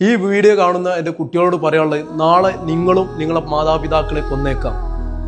ഈ വീഡിയോ കാണുന്ന എന്റെ കുട്ടികളോട് പറയാനുള്ളത് നാളെ നിങ്ങളും നിങ്ങളുടെ മാതാപിതാക്കളെ കൊന്നേക്കാം.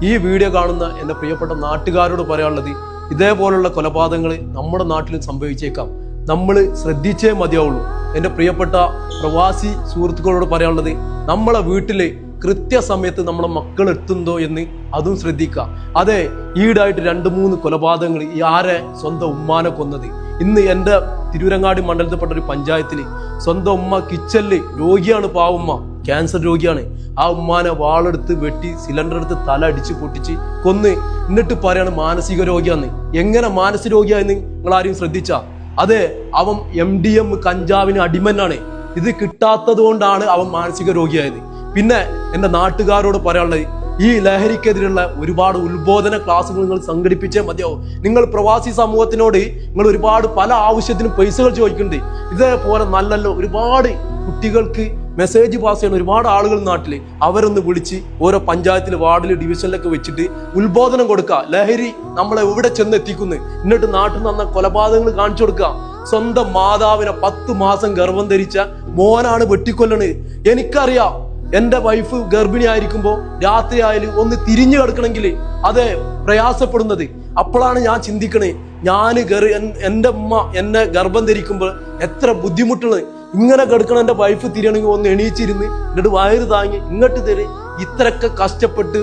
ഈ വീഡിയോ കാണുന്ന എന്റെ പ്രിയപ്പെട്ട നാട്ടുകാരോട് പറയാനുള്ളത് ഇതേപോലുള്ള കൊലപാതകങ്ങൾ നമ്മുടെ നാട്ടിലും സംഭവിച്ചേക്കാം. നമ്മൾ ശ്രദ്ധിച്ചേ മതിയാവുള്ളൂ. എന്റെ പ്രിയപ്പെട്ട പ്രവാസി സുഹൃത്തുക്കളോട് പറയാനുള്ളത് നമ്മളെ വീട്ടിൽ കൃത്യസമയത്ത് നമ്മളെ മക്കൾ എത്തുന്നോ എന്ന് അതും ശ്രദ്ധിക്കുക. അതെ ഈടായിട്ട് രണ്ട് മൂന്ന് കൊലപാതകങ്ങൾ ഈ ആരെ സ്വന്തം ഉമ്മാനെ കൊന്നത്. ഇന്ന് എന്റെ തിരൂരങ്ങാടി മണ്ഡലത്തിൽപ്പെട്ട ഒരു പഞ്ചായത്തിൽ സ്വന്തം ഉമ്മ കിച്ചലിൽ രോഗിയാണ് പാവുമ്മ ക്യാൻസർ രോഗിയാണ്. ആ ഉമ്മാനെ വാളെടുത്ത് വെട്ടി സിലിണ്ടർ എടുത്ത് തല അടിച്ച് പൊട്ടിച്ച് കൊന്ന്. എന്നിട്ട് പറയാണ് മാനസിക രോഗിയാന്ന്. എങ്ങനെ മാനസിക രോഗിയായെന്ന് നിങ്ങൾ ആരും ശ്രദ്ധിച്ചാ? അതെ അവൻ എം ഡി എം കഞ്ചാവിന് അടിമനാണ്. ഇത് കിട്ടാത്തത് കൊണ്ടാണ് അവൻ മാനസിക രോഗിയായത്. പിന്നെ എന്റെ നാട്ടുകാരോട് പറയാനുള്ളത് ഈ ലഹരിക്കെതിരെയുള്ള ഒരുപാട് ഉത്ബോധന ക്ലാസ്സുകൾ നിങ്ങൾ സംഘടിപ്പിച്ചേ മതിയാവും. നിങ്ങൾ പ്രവാസി സമൂഹത്തിനോട് നിങ്ങൾ ഒരുപാട് പല ആവശ്യത്തിനും പൈസകൾ ചോദിക്കുന്നുണ്ട്. ഇതേപോലെ നല്ലല്ലോ ഒരുപാട് കുട്ടികൾക്ക് മെസ്സേജ് പാസ് ചെയ്യുന്ന ഒരുപാട് ആളുകൾ നാട്ടിൽ അവരൊന്ന് വിളിച്ച് ഓരോ പഞ്ചായത്തിൽ വാർഡിൽ ഡിവിഷനിലൊക്കെ വെച്ചിട്ട് ഉത്ബോധനം കൊടുക്കുക. ലഹരി നമ്മളെ എവിടെ ചെന്ന് എത്തിക്കുന്നു എന്നിട്ട് നാട്ടിൽ നിന്ന് കൊലപാതകങ്ങൾ കാണിച്ചു കൊടുക്കുക. സ്വന്തം മാതാവിനെ പത്ത് മാസം ഗർഭം ധരിച്ച മോനാണ് വെട്ടിക്കൊല്ലണ്. എനിക്കറിയാം എന്റെ വൈഫ് ഗർഭിണി ആയിരിക്കുമ്പോൾ രാത്രി ആയാലും ഒന്ന് തിരിഞ്ഞു കിടക്കണമെങ്കിൽ അത് പ്രയാസപ്പെടുന്നത്. അപ്പോഴാണ് ഞാൻ ചിന്തിക്കണേ ഞാൻ എന്റെ ഉമ്മ എന്നെ ഗർഭം ധരിക്കുമ്പോൾ എത്ര ബുദ്ധിമുട്ടുള്ളത്. ഇങ്ങനെ കിടക്കണം എന്റെ വൈഫ് തിരിയണമെങ്കിൽ ഒന്ന് എണീച്ചിരുന്ന് എന്നിട്ട് വയറ് താങ്ങി ഇങ്ങോട്ട് തരി ഇത്രയൊക്കെ കഷ്ടപ്പെട്ട്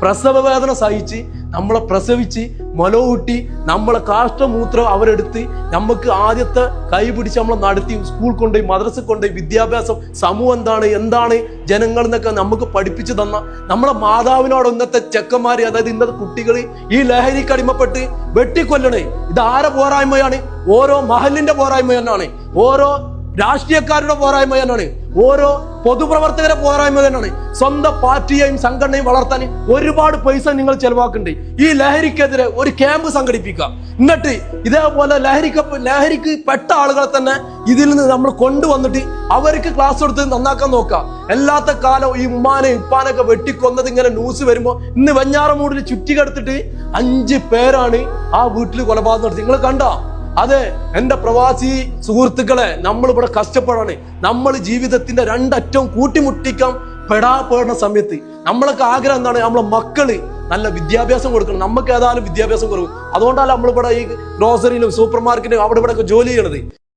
പ്രസവ വേദന സഹിച്ച് നമ്മളെ പ്രസവിച്ച് മുലകൂട്ടി നമ്മളെ കാഷ്ടമൂത്രം അവരെടുത്ത് നമുക്ക് ആദ്യത്തെ കൈ പിടിച്ച് നമ്മളെ നടത്തി സ്കൂൾ കൊണ്ടുപോയി മദ്രസ കൊണ്ടുപോയി വിദ്യാഭ്യാസം സമൂഹം എന്താണ് എന്താണ് ജനങ്ങൾ എന്നൊക്കെ നമുക്ക് പഠിപ്പിച്ചു തന്ന നമ്മളെ മാതാവിനോട് ഇന്നത്തെ ചെക്കന്മാർ അതായത് ഇന്നത്തെ കുട്ടികൾ ഈ ലഹരിക്ക് അടിമപ്പെട്ട് വെട്ടിക്കൊല്ലണേ. ഇത് ആരെ പോരായ്മയാണ്? ഓരോ മഹലിന്റെ പോരായ്മ തന്നെയാണ്. ഓരോ രാഷ്ട്രീയക്കാരുടെ പോരായ്മ തന്നെയാണ്. ഓരോ പൊതുപ്രവർത്തകരെ പോരായ്മ തന്നെയാണ്. സ്വന്തം പാർട്ടിയെയും സംഘടനയും വളർത്താൻ ഒരുപാട് പൈസ നിങ്ങൾ ചെലവാക്കണ്ടേ ഈ ലഹരിക്കെതിരെ ഒരു ക്യാമ്പ് സംഘടിപ്പിക്കുക. എന്നിട്ട് ഇതേപോലെ ലഹരിക്ക് ലഹരിക്ക് പെട്ട ആളുകളെ തന്നെ ഇതിൽ നിന്ന് നമ്മൾ കൊണ്ടുവന്നിട്ട് അവർക്ക് ക്ലാസ് കൊടുത്ത് നന്നാക്കാൻ നോക്കുക. എല്ലാത്ത കാലം ഈ ഉമ്മാനെ ഉപ്പാനൊക്കെ വെട്ടിക്കൊന്നത് ഇങ്ങനെ ന്യൂസ് വരുമ്പോൾ ഇന്ന് വെഞ്ഞാറമൂടിൽ ചുറ്റിക്കെടുത്തിട്ട് അഞ്ച് പേരാണ് ആ വീട്ടിൽ കൊലപാതകം നടത്തി. നിങ്ങൾ കണ്ടോ? അതെ എന്റെ പ്രവാസി സുഹൃത്തുക്കളെ നമ്മൾ ഇവിടെ കഷ്ടപ്പെടാണ്. നമ്മൾ ജീവിതത്തിന്റെ രണ്ടറ്റവും കൂട്ടിമുട്ടിക്കാൻ പെടാപ്പെടുന്ന സമയത്ത് നമ്മളൊക്കെ ആഗ്രഹം എന്താണ്? നമ്മളെ മക്കൾ നല്ല വിദ്യാഭ്യാസം കൊടുക്കണം. നമുക്ക് ഏതായാലും വിദ്യാഭ്യാസം കുറവ്. അതുകൊണ്ടാണ് നമ്മളിവിടെ ഈ ഗ്രോസറിയിലും സൂപ്പർ മാർക്കറ്റിലും അവിടെ ഇവിടെ ജോലി ചെയ്യണത്